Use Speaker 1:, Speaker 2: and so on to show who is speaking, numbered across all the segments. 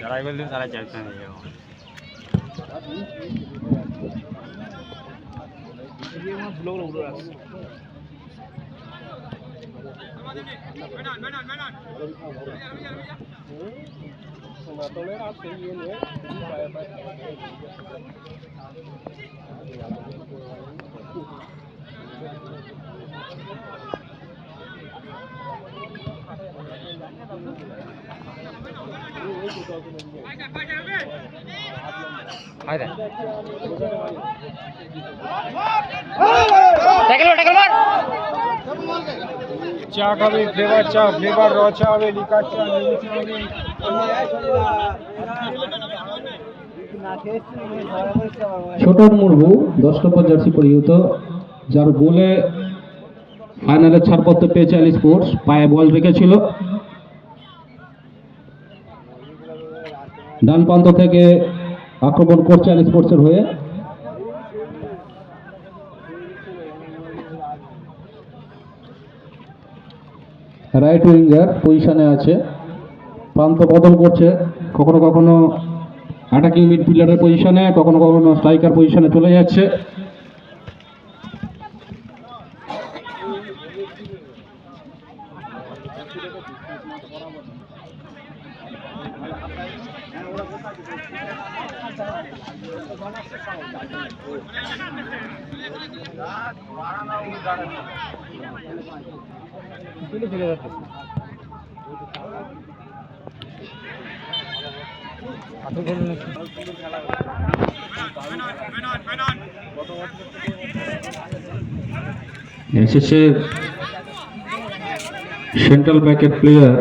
Speaker 1: যারাই বলতে তারা চাইছে না যাও হায়রে
Speaker 2: চা খাবে ফ্লেভার চা ফ্লেভার র চা হবে লিকার চা লেবু চা হবে।
Speaker 3: ছোট মুর্মু দশ নম্বর জার্সি পরিহিত যার গোলে ফাইনালে ছাড়পত্র পেয়েছে অ্যালি স্পোর্টস পায়ে বল রেখেছিল। ডান প্রান্ত থেকে আক্রমণ করছে অ্যালি স্পোর্টসের হয়ে। রাইট উইঙ্গার পজিশনে আছে। প্রান্ত বদল করছে। কখনো কখনো অ্যাটাকিং মিডফিল্ডারের পজিশনে কখনো কখনো স্ট্রাইকার পজিশনে চলে যাচ্ছে। এসেছে সেন্ট্রাল ব্যাকের প্লেয়ার,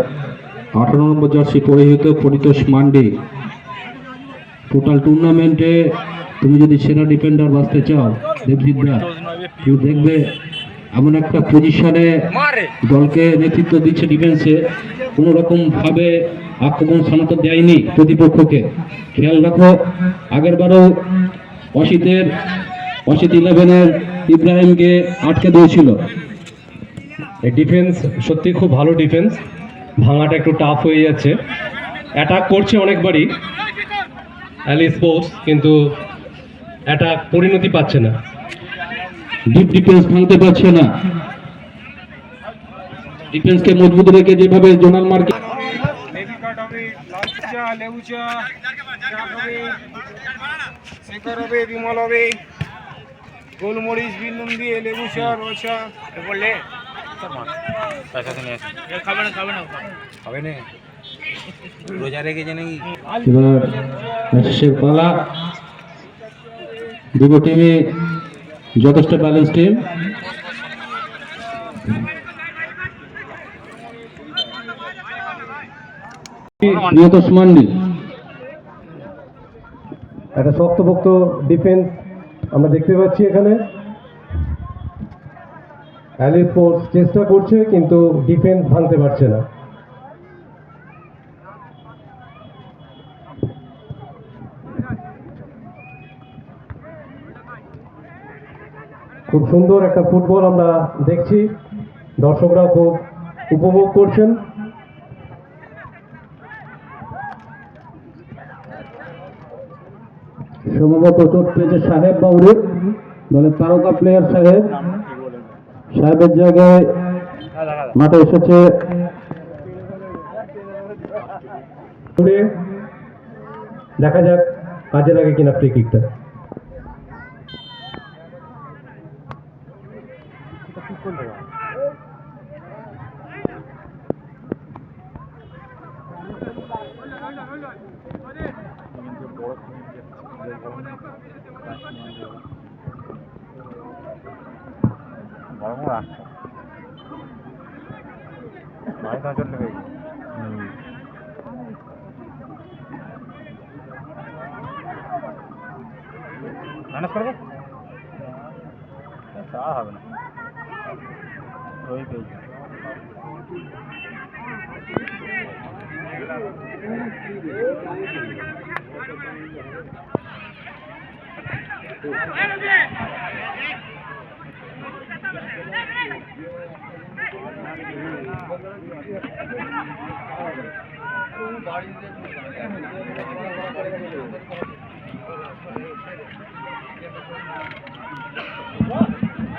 Speaker 3: আঠারো নম্বর জার্সি পরিহিত পরিতোষ মান্ডি। টোটাল টুর্নামেন্টে তুমি যদি সেরা ডিফেন্ডার বাঁচতে চাও দেবজিৎদা কেউ দেখবে এমন একটা পজিশনে দলকে নেতৃত্ব দিচ্ছে ডিফেন্সে কোনো রকম ভাবে আক্রমণ সামর্থ্য দেয়নি প্রতিপক্ষকে। খেয়াল রাখো, আগের বারও অসিতের, অসিত ইলেভেনের ইব্রাহিমকে আটকে দিয়েছিল।
Speaker 4: ডিফেন্স সত্যি খুব ভালো ডিফেন্স ভাঙাটা একটু টাফ হয়ে যাচ্ছে। অ্যাটাক করছে অনেকবারই। অ্যালি স্পোর্টস কিন্তু অ্যাটাক পরিণতি পাচ্ছে না।
Speaker 3: ডিপ ডিফেন্স ভাঙতে পারছে না। ডিফেন্সকে মজবুত রেখে যেভাবে জোনাল মার্কে
Speaker 2: হবে শেখর বিমল হবে। গোলমরিচ বিনুন দিয়ে লেবু চা র বললে
Speaker 1: পয়সা তো নিয়ে
Speaker 2: খাবে না খাবে না
Speaker 1: হবে না। রোজা রেখেছে নাকি
Speaker 3: এবার শেখ পালা দুটো টিমে যথেষ্ট ব্যালেন্স টিম মান্ডি
Speaker 4: একটা শক্তপোক্ত ডিফেন্স আমরা দেখতে পাচ্ছি এখানে। অ্যালি স্পোর্টস চেষ্টা করছে, কিন্তু ডিফেন্স ভাঙতে পারছে না। খুব সুন্দর একটা ফুটবল আমরা দেখছি। দর্শকরা খুব উপভোগ করছেন।
Speaker 3: সম্ভবত চোট পেয়েছে সাহেব বাউরি দলের তারকা প্লেয়ার সাহেব। সাহেবের জায়গায় মাঠে এসেছে।
Speaker 4: দেখা যাক কাজে লাগে কিনা ফ্রি কিকটা
Speaker 1: வருங்களா வாங்கி தான் சொல்லுவேன் நினைச்சுக்கிறது சாகாது போய் போய் Thank you.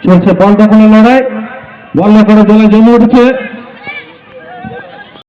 Speaker 3: চলছে বল দখলের লড়াই। বল করে দলে জমে উঠেছে।